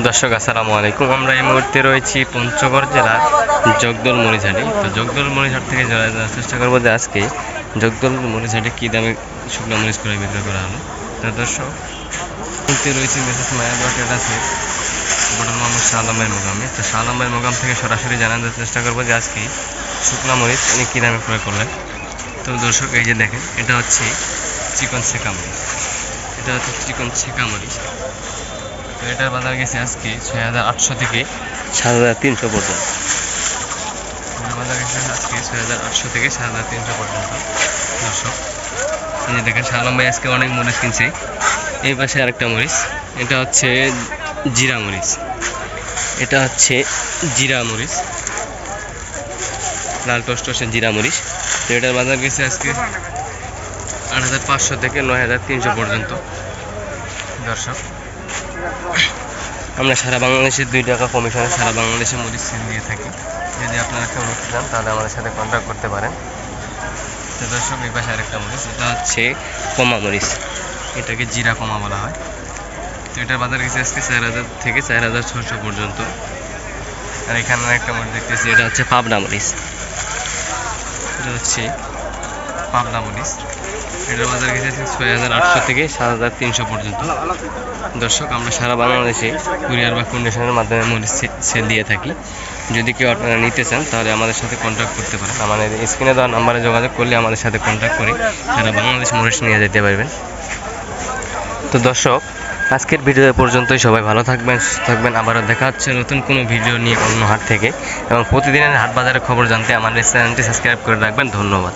দর্শক, আসসালামু আলাইকুম। আমরা এই মুহূর্তে রয়েছি পঞ্চগড় জেলার জগদল মরিঝাটি তো জগদল মরিঝাট থেকে জানার চেষ্টা করব যে আজকে জগদল মরিঝাটে কী দামে শুকনো মরিচ করে বিক্রয় করা হলো তো দর্শক, মুহূর্তে রয়েছে মেসেজ মায়াবা আছে বটল মোহাম্মদ শাহ আলমের মোকামে। তো শাহ আলমের মোকাম থেকে সরাসরি জানার চেষ্টা করব যে আজকে শুকনো মরিচ উনি কী দামে ক্রয় করলেন। তো দর্শক, এই যে দেখেন, এটা হচ্ছে চিকন শেখা মরিচ। এটা হচ্ছে চিকন শেখা মরিচ। তো এটার বাজার গেছে আজকে ছয় হাজার আটশো থেকে। সাত হাজার তিনশো পর্যন্ত। এটার বাজার গেছে আজকে ছয় হাজার আটশো থেকে সাত হাজার তিনশো পর্যন্ত। দর্শক এই যে দেখেন শালম ভাই আজকে অনেক মরিচ কিনছে। এই পাশে আরেকটা মরিচ এটা হচ্ছে জিরা মরিচ। এটা হচ্ছে জিরা মরিচ। লাল টসটসে জিরা মরিচ। তো এটার বাজার গেছে আজকে আট হাজার পাঁচশো থেকে নয় হাজার তিনশো পর্যন্ত। দর্শক আমরা সারা বাংলাদেশের দুই টাকা কমিশনে সারা বাংলাদেশে মরিচ সেল দিয়ে থাকি। যদি আপনারা কেউ নিতে চান, তাহলে আমাদের সাথে কন্ট্যাক্ট করতে পারেন। তো দর্শক, এই পাশে আরেকটা মরিচ, এটা হচ্ছে কমা মরিচ। এটাকে জিরা কমা বলা হয়। তো এটার বাজার গেছে আজকে চার হাজার থেকে চার হাজার ছশো পর্যন্ত। আর এখানে একটা মরিচ দেখতেছি, এটা হচ্ছে পাবনা মরিচ। এটা হচ্ছে পাবনা মরিচ এটার বাজার গেছে ছয় হাজার আটশো থেকে সাত হাজার তিনশো পর্যন্ত। দর্শক, আমরা সারা বাংলাদেশে কুরিয়ার বা কন্ডিশনের মাধ্যমে মরিচ সেল দিয়ে থাকি। যদি কেউ আপনারা নিতে চান, তাহলে আমাদের সাথে কন্ট্যাক্ট করতে পারেন। আমাদের স্ক্রিনে দেওয়া নাম্বারে যোগাযোগ করলে আমাদের সাথে কন্ট্যাক্ট করে সারা বাংলাদেশ মরিচ নিয়ে যেতে পারবেন। তো দর্শক, আজকের ভিডিও পর্যন্তই। সবাই ভালো থাকবেন, সুস্থ থাকবেন। আবারও দেখা হচ্ছে নতুন কোনো ভিডিও নিয়ে অন্য হাট থেকে। এবং প্রতিদিনের হাট বাজারের খবর জানতে আমাদের চ্যানেলটি সাবস্ক্রাইব করে রাখবেন। ধন্যবাদ।